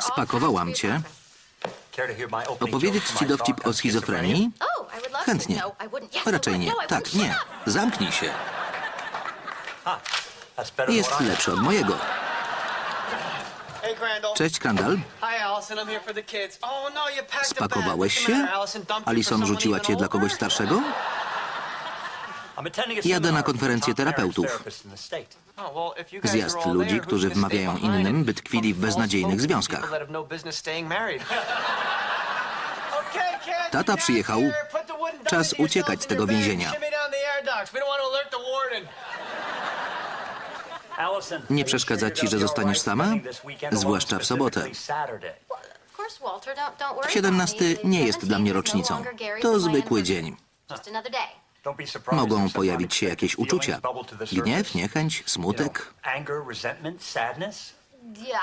Spakowałam cię. Opowiedzieć ci dowcip o schizofrenii? Chętnie. Raczej nie. Tak, nie. Zamknij się. Jest lepszy od mojego. Cześć, kids. Oh, no. Spakowałeś się? Alison rzuciła cię dla kogoś starszego? Jadę na konferencję terapeutów. Oh, Zjazd ludzi, którzy wmawiają innym, by tkwili w beznadziejnych związkach. no Tata przyjechał. Czas uciekać z tego więzienia. Nie przeszkadza ci, że zostaniesz sama? Zwłaszcza w sobotę. 17 nie jest dla mnie rocznicą. To zwykły dzień. Mogą pojawić się jakieś uczucia. Gniew, niechęć, smutek.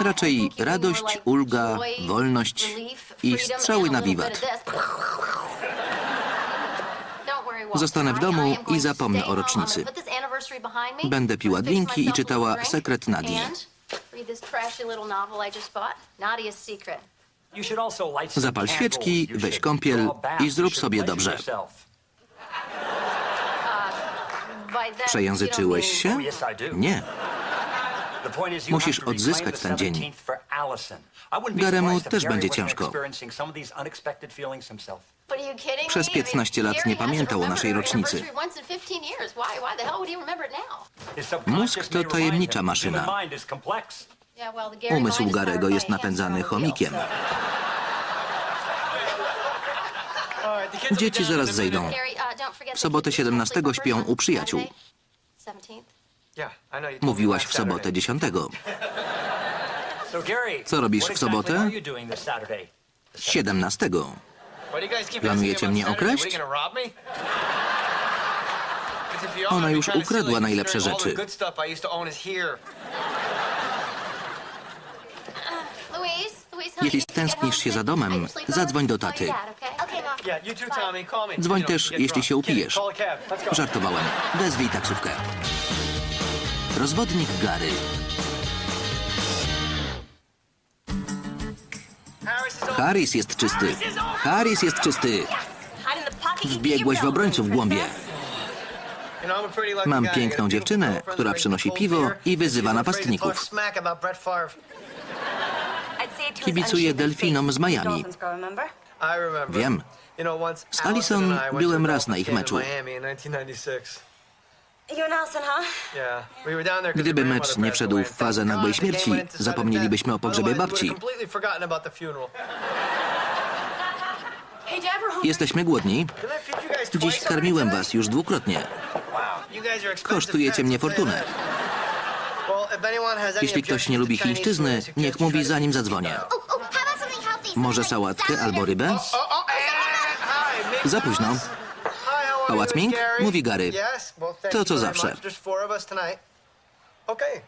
Raczej radość, ulga, wolność i strzały na wiwat. Zostanę w domu i zapomnę o rocznicy. Będę piła drinki i czytała Sekret Nadii. Zapal świeczki, weź kąpiel i zrób sobie dobrze. Przejęzyczyłeś się? Nie. Musisz odzyskać ten dzień. Garemu też będzie ciężko. Przez 15 lat nie pamiętał o naszej rocznicy. Mózg to tajemnicza maszyna. Umysł Garego jest napędzany chomikiem. Dzieci zaraz zejdą. W sobotę 17 śpią u przyjaciół. Mówiłaś w sobotę Saturday. 10. Co robisz w sobotę? 17. Why do you guys keep Planujecie mnie okraść? Ona już ukradła najlepsze rzeczy. Jeśli stęsknisz się za domem, zadzwoń do taty. Dzwoń też, jeśli się upijesz. Żartowałem. Wezwij taksówkę. Rozwodnik Gary. Harris jest czysty. Harris jest czysty. Wbiegłeś w obrońców w głąbie. Mam piękną dziewczynę, która przynosi piwo i wyzywa napastników. Kibicuję delfinom z Miami. Wiem. Z Allison byłem raz na ich meczu. in Miami in 1996. You and Allison, huh? Yeah, we were down there 'cause Gdyby mecz nie wszedł w fazę nagłej śmierci, zapomnielibyśmy o pogrzebie babci. Jesteśmy głodni. Dziś karmiłem was już dwukrotnie. Kosztujecie mnie fortunę. Jeśli ktoś nie lubi chińszczyzny, niech mówi zanim zadzwonię. Może sałatkę albo rybę? Za późno. Pałac Ming? Mówi Gary. To co zawsze.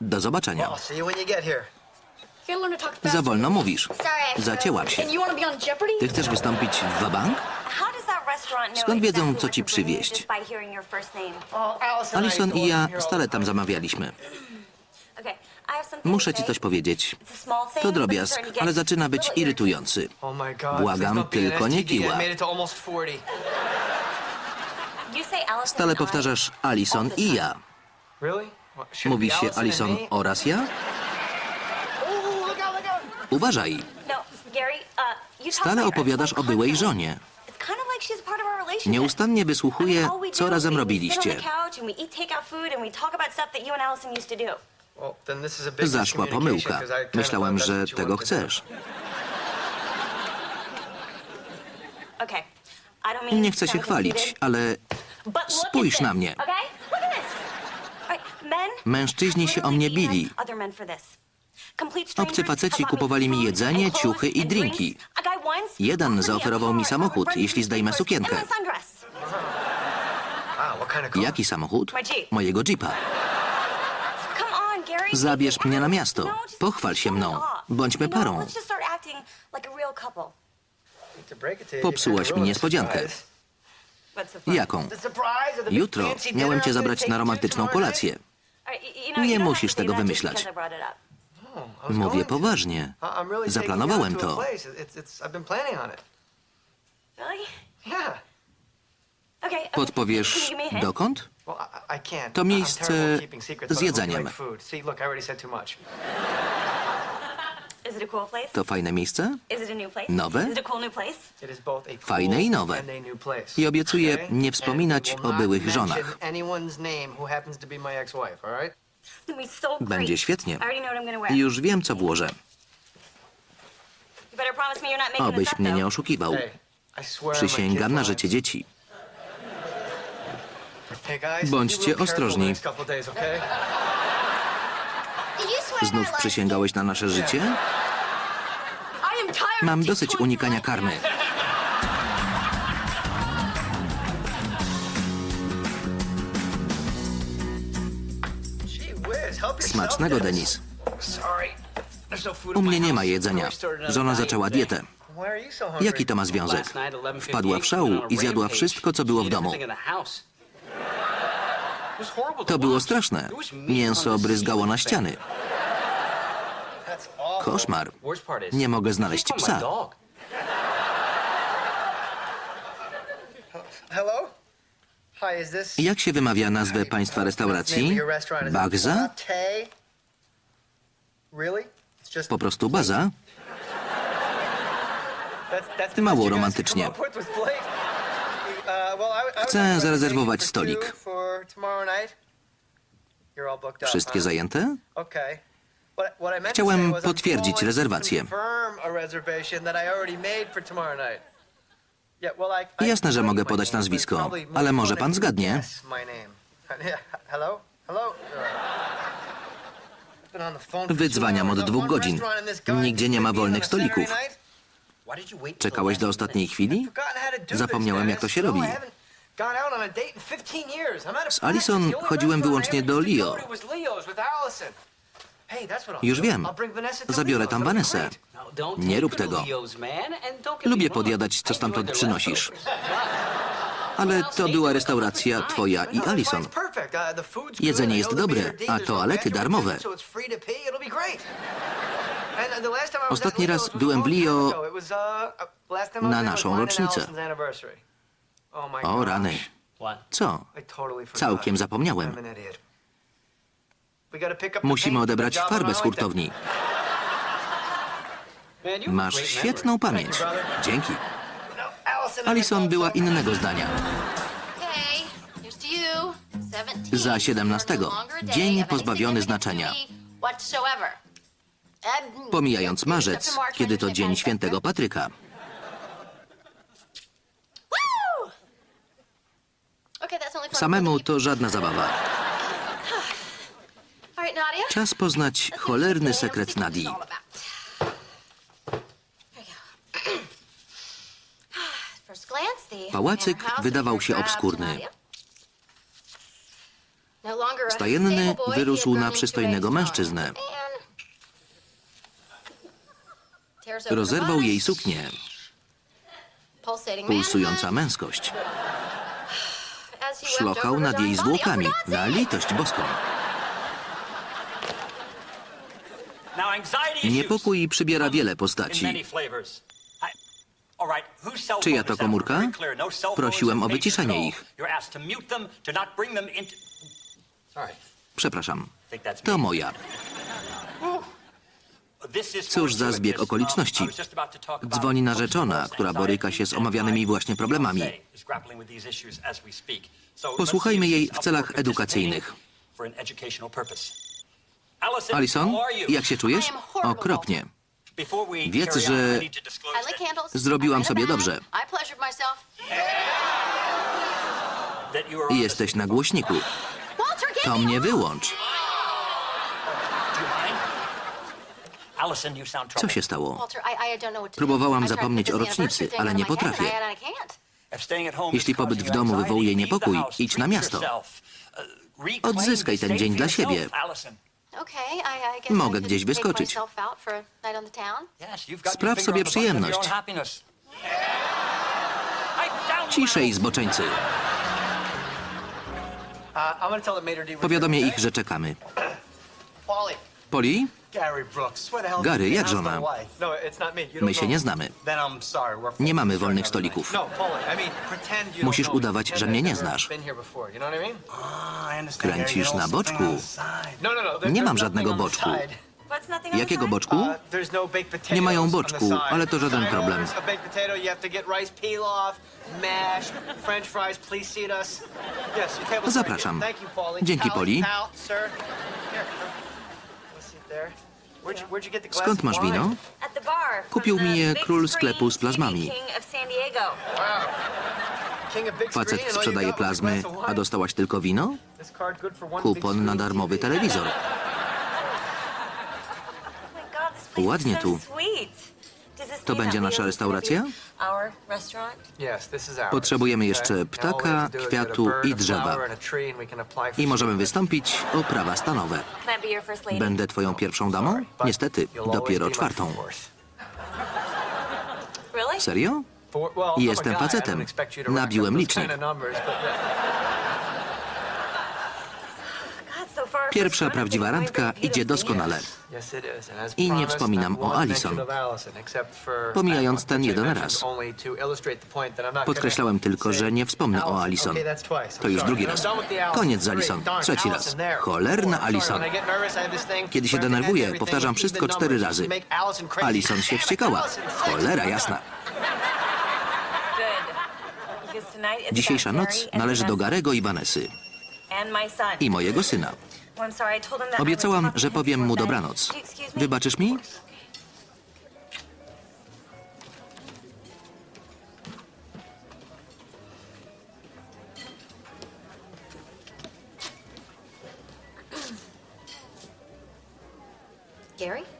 Do zobaczenia. Za wolno mówisz. Zacięłam się. Ty chcesz wystąpić w wabank? Skąd wiedzą, co ci przywieźć? Alison i ja stale tam zamawialiśmy. Muszę ci coś powiedzieć. To drobiazg, ale zaczyna być irytujący. Oh Błagam, tylko nie kiła. made it to almost 40. You say Allison Stale powtarzasz Alison i ja. Mówi się Alison oraz ja? Uważaj. No, uh, Stale opowiadasz o byłej żonie. Nieustannie wysłuchuję, co razem robiliście. Zaszła pomyłka. Myślałem, że tego chcesz. Nie chcę się chwalić, ale spójrz na mnie. Mężczyźni się o mnie bili. Obcy faceci kupowali mi jedzenie, ciuchy i drinki. Jeden zaoferował mi samochód, jeśli zdejmę sukienkę. and a sundress. Wow, what kind of car? Jaki samochód? Mojego jeepa. Zabierz mnie na miasto. No, Pochwal się mną. Bądźmy know, parą. Popsułaś mi niespodziankę. Jaką? Jutro miałem cię zabrać na romantyczną kolację. Nie musisz tego wymyślać. Mówię poważnie. Zaplanowałem to Podpowiesz dokąd? To miejsce z jedzeniem. To fajne miejsce? Nowe? Fajne i nowe. I obiecuję nie wspominać o byłych żonach. Będzie świetnie. Już wiem, co włożę. Obyś mnie nie oszukiwał. Przysięgam na życie dzieci. Bądźcie ostrożni. Znów przysięgałeś na nasze życie? Mam dosyć unikania karmy. Smacznego. Denis. No U mnie nie ma jedzenia. Żona zaczęła diet dietę. Jaki to ma związek? Wpadła w szał i zjadła wszystko, co było w domu. To było straszne. Mięso bryzgało na ściany. Koszmar. Nie mogę znaleźć psa. Jak się wymawia nazwę państwa restauracji? Bagza? Po prostu baza? Mało romantycznie. Chcę zarezerwować stolik. Wszystkie zajęte? Chciałem potwierdzić rezerwację. Jasne, że mogę podać nazwisko, ale może pan zgadnie. Wydzwaniam od dwóch godzin. Nigdzie nie ma wolnych stolików. Czekałeś do ostatniej chwili? Zapomniałem, jak to się robi. I haven't gone out on a date in 15 years. I'm out of Z Alison chodziłem wyłącznie do Leo. Już wiem. Zabiorę tam Vanessę. Nie rób tego. Lubię podjadać, co stamtąd przynosisz. Ale to była restauracja twoja i Alison. Jedzenie jest dobre, a toalety darmowe. Ostatni raz byłem w Leo na naszą rocznicę. O rany. Co? Całkiem zapomniałem. Musimy odebrać farbę z hurtowni. Masz świetną pamięć. Dzięki. Alison była innego zdania. Za 17. Dzień pozbawiony znaczenia. Pomijając marzec, kiedy to dzień świętego Patryka. Samemu to żadna zabawa. Czas poznać cholerny sekret Nadii. Pałacyk wydawał się obskurny. Stajenny wyrósł na przystojnego mężczyznę. Rozerwał jej suknię. Pulsująca męskość. Szlochał nad jej zwłokami. Na litość boską. Niepokój przybiera wiele postaci. Czyja to komórka? Prosiłem o wyciszenie ich. Przepraszam. To moja. Cóż za zbieg okoliczności. Dzwoni narzeczona, która boryka się z omawianymi właśnie problemami. Posłuchajmy jej w celach edukacyjnych. Alison, jak się czujesz? Okropnie. Wiedz, że Zrobiłam sobie dobrze. Jesteś na głośniku. To mnie wyłącz. Co się stało? Próbowałam zapomnieć o rocznicy, ale nie potrafię. Jeśli pobyt w domu wywołuje niepokój, idź na miasto. Odzyskaj ten dzień dla siebie. Mogę gdzieś wyskoczyć. Spraw sobie przyjemność. Ciszej, zboczeńcy. Uh, Powiadomię ich, że czekamy. Gary, jak żona? My się nie znamy. Nie mamy wolnych stolików. Musisz udawać, że mnie nie znasz. Kręcisz na boczku. Nie mam żadnego boczku. Jakiego boczku? Nie mają boczku, ale to żaden problem. Zapraszam. Dzięki, Poli. Skąd masz wino? Kupił mi je król sklepu z plazmami. Facet sprzedaje plazmy, a dostałaś tylko wino? Kupon na darmowy telewizor. Ładnie tu. To będzie nasza restauracja? Potrzebujemy jeszcze ptaka, kwiatu i drzewa. I możemy wystąpić o prawa stanowe. Będę twoją pierwszą damą? Niestety, dopiero czwartą. Serio? Jestem facetem. Nabiłem licznik. Pierwsza prawdziwa randka idzie doskonale. I nie wspominam o Alison, pomijając ten jeden raz. Podkreślałem tylko, że nie wspomnę o Alison. To już drugi raz. Koniec z Alison. Trzeci raz. Cholerna Alison. Kiedy się denerwuję, powtarzam wszystko cztery razy. Alison się wściekała. Cholera jasna. Dzisiejsza noc należy do Garego i Vanessy i mojego syna. Obiecałam, że powiem mu dobranoc. Wybaczysz mi?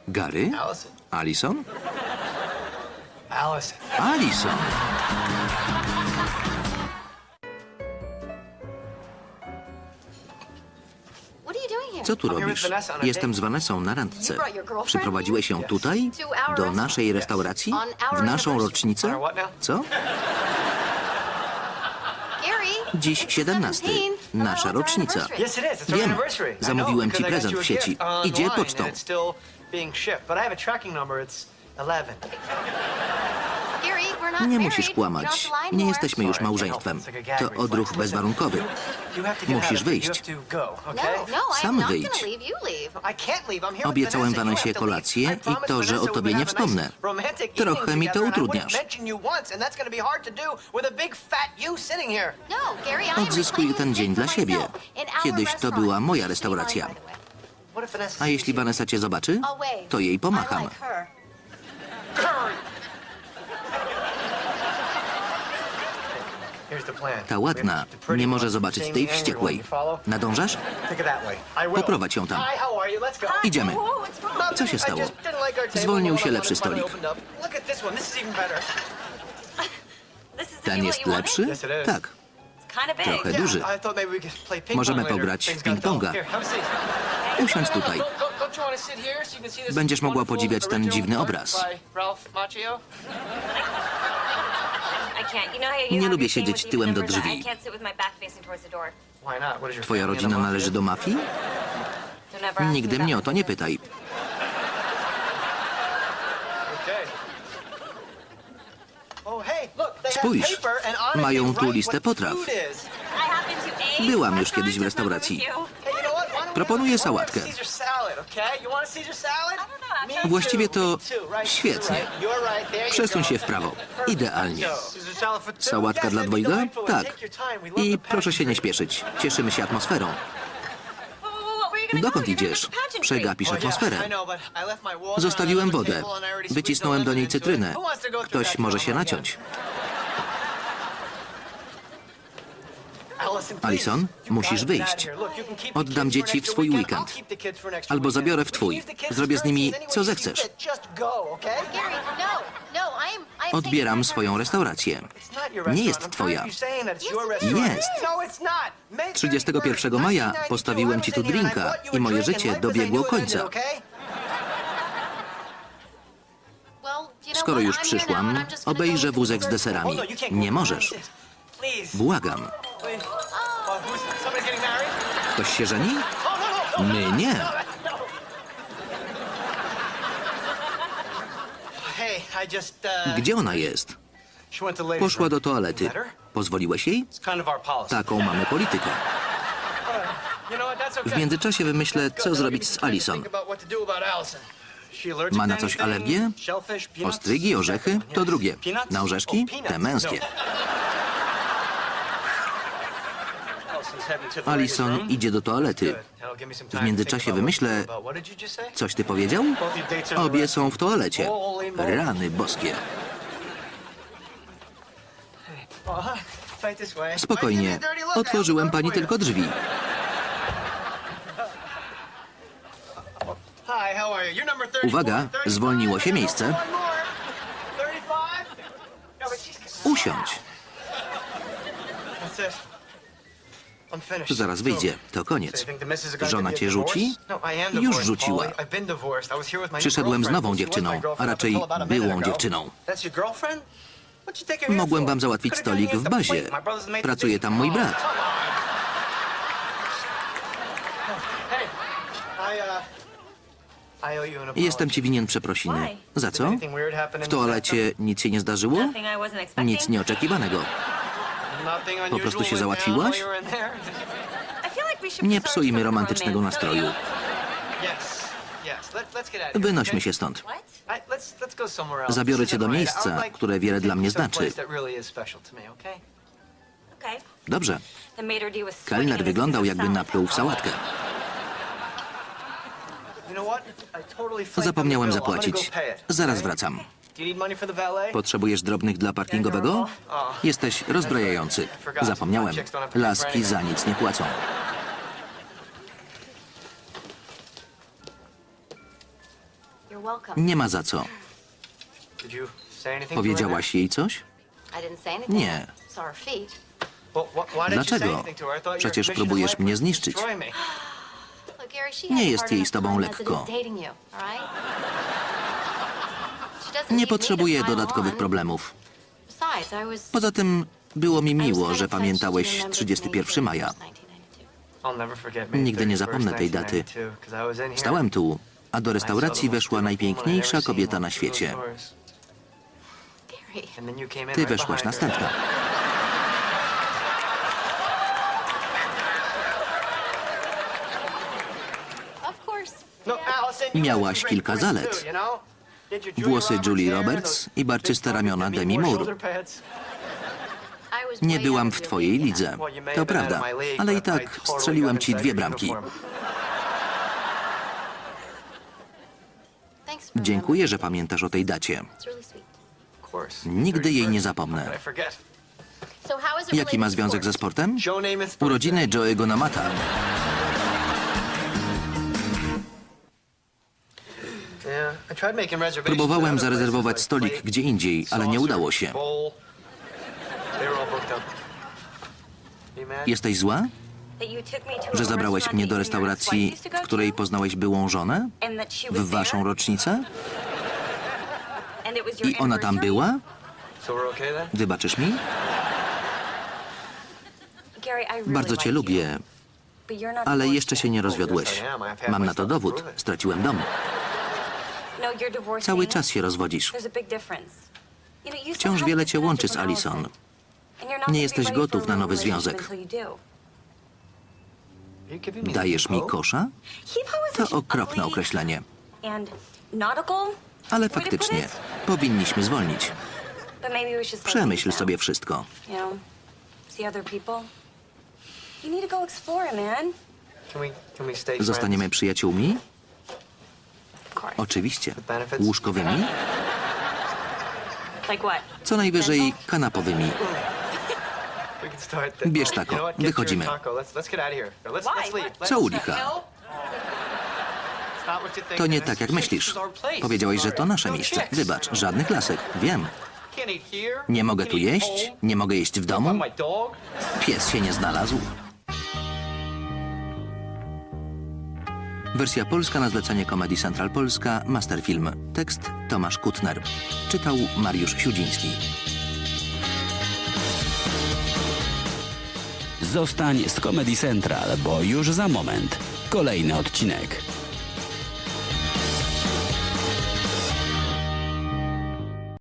Gary? Allison? Allison. Allison. Co tu robisz? Jestem z Vanessą na randce. Przyprowadziłeś ją tutaj? Do naszej restauracji? W naszą rocznicę? Co? Dziś 17. Nasza rocznica. Wiem. Zamówiłem ci prezent w sieci. Idzie pocztą. Nie musisz kłamać. Nie jesteśmy już małżeństwem. To odruch bezwarunkowy. Musisz wyjść. Sam wyjdź. Obiecałem Vanessaie kolację i to, że o tobie nie wspomnę. Trochę mi to utrudniasz. Odzyskuję ten dzień dla siebie. Kiedyś to była moja restauracja. A jeśli Vanessa cię zobaczy, to jej pomacham. Ta ładna nie może zobaczyć tej wściekłej. Nadążasz? Poprowadź ją tam. Idziemy. Co się stało? Zwolnił się lepszy stolik. Ten jest lepszy? Tak. Trochę duży. Możemy pobrać w ping-ponga. Usiądź tutaj. Będziesz mogła podziwiać ten dziwny obraz. Nie lubię siedzieć tyłem do drzwi. Twoja rodzina należy do mafii? Nigdy mnie o to nie pytaj. Spójrz, mają tu listę potraw. Byłam już kiedyś w restauracji. Proponuję sałatkę. Właściwie to świetnie. Przesuń się w prawo. Idealnie. Sałatka dla dwojga? Tak. I proszę się nie śpieszyć. Cieszymy się atmosferą. Dokąd idziesz? Przegapisz atmosferę. Zostawiłem wodę. Wycisnąłem do niej cytrynę. Ktoś może się naciąć. Alison, musisz wyjść. Oddam dzieci w swój weekend. Albo zabiorę w twój. Zrobię z nimi, co zechcesz. Odbieram swoją restaurację. Nie jest twoja. Jest. 31 maja postawiłem ci tu drinka i moje życie dobiegło końca. Skoro już przyszłam, obejrzę wózek z deserami. Nie możesz. Błagam. Ktoś się żeni? My nie. Gdzie ona jest? Poszła do toalety. Pozwoliłeś jej? Taką mamy politykę. W międzyczasie wymyślę, co zrobić z Alison. Ma na coś alergię? Ostrygi, orzechy? To drugie. Na orzeszki? Te męskie. Alison idzie do toalety. W międzyczasie wymyślę... Coś ty powiedział? Obie są w toalecie. Rany boskie. Spokojnie. Otworzyłem pani tylko drzwi. Uwaga, zwolniło się miejsce. Usiądź. Zaraz wyjdzie. To koniec. Żona cię rzuci? Już rzuciła. Przyszedłem z nową dziewczyną, a raczej byłą dziewczyną. Mogłem wam załatwić stolik w bazie. Pracuje tam mój brat. Jestem ci winien przeprosiny. Za co? W toalecie nic się nie zdarzyło? Nic nieoczekiwanego. Po prostu się załatwiłaś? Nie psujmy romantycznego nastroju. Wynośmy się stąd. Zabiorę cię do miejsca, które wiele dla mnie znaczy. Dobrze. Kelner wyglądał jakby napluł w sałatkę. Zapomniałem zapłacić. Zaraz wracam. Potrzebujesz drobnych dla parkingowego? Jesteś rozbrajający. Zapomniałem. Laski za nic nie płacą. Nie ma za co. Powiedziałaś jej coś? Nie. Dlaczego? Przecież próbujesz mnie zniszczyć. Nie jest jej z tobą lekko. Nie potrzebuję dodatkowych problemów. Poza tym było mi miło, że pamiętałeś you remembered 31 me maja. from 1992. Nigdy nie zapomnę tej daty. Stałem tu, a do restauracji weszła najpiękniejsza kobieta na świecie. Ty weszłaś następna. course. Miałaś kilka zalet. Włosy Julie Roberts i barczyste ramiona Demi Moore. Nie byłam w twojej lidze. To prawda, ale i tak strzeliłem ci dwie bramki. Dziękuję, że pamiętasz o tej dacie. Nigdy jej nie zapomnę. Jaki ma związek ze sportem? Urodziny Joe'ego Namata. Próbowałem zarezerwować stolik gdzie indziej, ale nie udało się. Jesteś zła, że zabrałeś mnie do restauracji, w której poznałeś byłą żonę? W waszą rocznicę? I ona tam była? Wybaczysz mi? Bardzo cię lubię, ale jeszcze się nie rozwiodłeś. Mam na to dowód. Straciłem dom. No. Cały czas się rozwodzisz. Wciąż wiele cię łączy z Alison. Nie jesteś gotów na nowy związek. Dajesz mi kosza? To okropne określenie. Ale faktycznie, powinniśmy zwolnić. Przemyśl sobie wszystko. You know, Oczywiście. Łóżkowymi? Co najwyżej kanapowymi. Bierz tako, wychodzimy. Co u licha? To nie tak jak myślisz. Powiedziałeś, że to nasze miejsce. Wybacz, żadnych lasek. Wiem. Nie mogę tu jeść? Nie mogę jeść w domu? Pies się nie znalazł. Wersja polska na zlecenie Comedy Central Polska, Masterfilm. Tekst Tomasz Kutner. Czytał Mariusz Siudziński. Zostań z Comedy Central, bo już za moment kolejny odcinek.